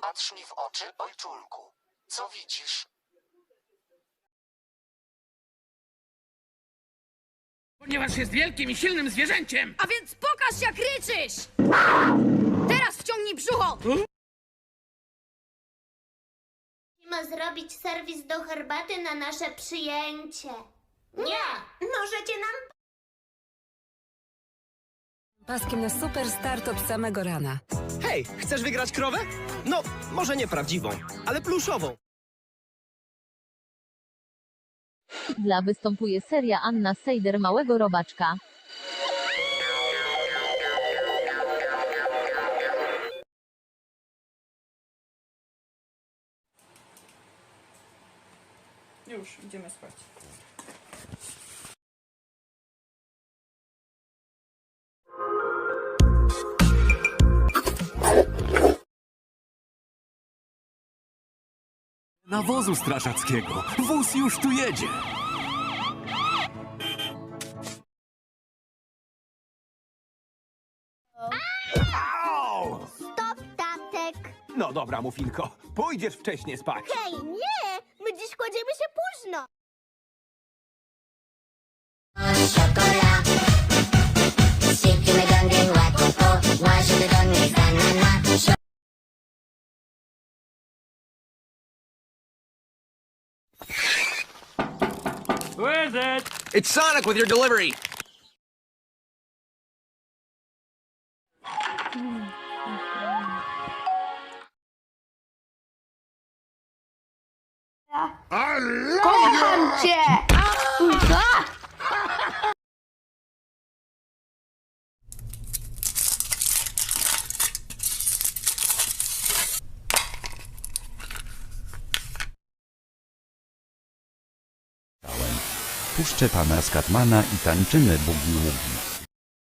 Patrz mi w oczy, ojczulku. Co widzisz? Ponieważ jest wielkim i silnym zwierzęciem. A więc pokaż jak ryczysz! Teraz wciągnij brzucho! Musimy zrobić serwis do herbaty na nasze przyjęcie. Nie! Paskiem na super start od samego rana. Hej, chcesz wygrać krowę? No, może nie prawdziwą, ale pluszową. Dla występuje seria Anna Sejder Małego Robaczka. Już, idziemy spać. Nawozu strażackiego. Wóz już tu jedzie. Au! Stop, tatek! No dobra, Mufilko. Pójdziesz wcześniej spać. Hej, nie! My dziś kładziemy się późno! It's Sonic with your delivery. Kocham cię! Puszczę pana Skatmana i tańczymy bugi-wugi.